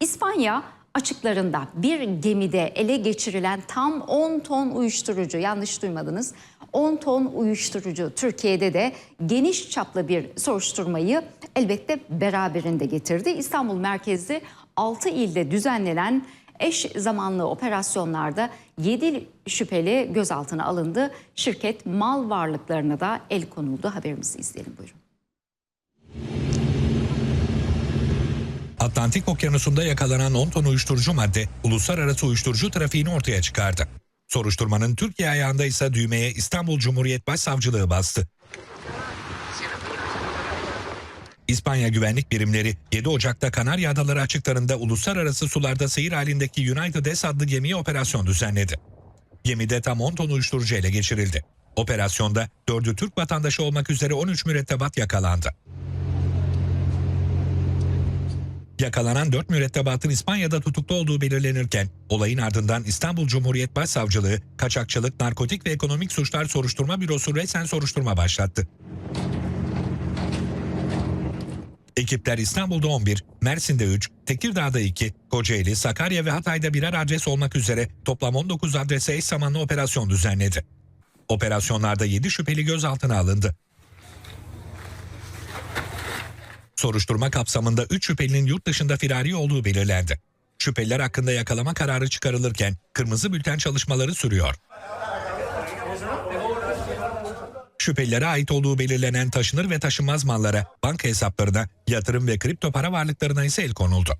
İspanya açıklarında bir gemide ele geçirilen tam 10 ton uyuşturucu yanlış duymadınız 10 ton uyuşturucu Türkiye'de de geniş çaplı bir soruşturmayı elbette beraberinde getirdi. İstanbul merkezli 6 ilde düzenlenen eş zamanlı operasyonlarda 7 şüpheli gözaltına alındı. Şirket mal varlıklarına da el konuldu. Haberimizi izleyelim buyurun. Atlantik Okyanusu'nda yakalanan 10 ton uyuşturucu madde uluslararası uyuşturucu trafiğini ortaya çıkardı. Soruşturmanın Türkiye ayağında ise düğmeye İstanbul Cumhuriyet Başsavcılığı bastı. İspanya güvenlik birimleri 7 Ocak'ta Kanarya Adaları açıklarında uluslararası sularda seyir halindeki United S adlı gemiye operasyon düzenledi. Gemide tam 10 ton uyuşturucu ele geçirildi. Operasyonda 4'ü Türk vatandaşı olmak üzere 13 mürettebat yakalandı. Yakalanan 4 mürettebatın İspanya'da tutuklu olduğu belirlenirken olayın ardından İstanbul Cumhuriyet Başsavcılığı Kaçakçılık, Narkotik ve Ekonomik Suçlar Soruşturma Bürosu resen soruşturma başlattı. Ekipler İstanbul'da 11, Mersin'de 3, Tekirdağ'da 2, Kocaeli, Sakarya ve Hatay'da birer adres olmak üzere toplam 19 adrese eş zamanlı operasyon düzenledi. Operasyonlarda 7 şüpheli gözaltına alındı. Soruşturma kapsamında 3 şüphelinin yurt dışında firari olduğu belirlendi. Şüpheliler hakkında yakalama kararı çıkarılırken kırmızı bülten çalışmaları sürüyor. Şüphelilere ait olduğu belirlenen taşınır ve taşınmaz mallara, banka hesaplarına, yatırım ve kripto para varlıklarına ise el konuldu.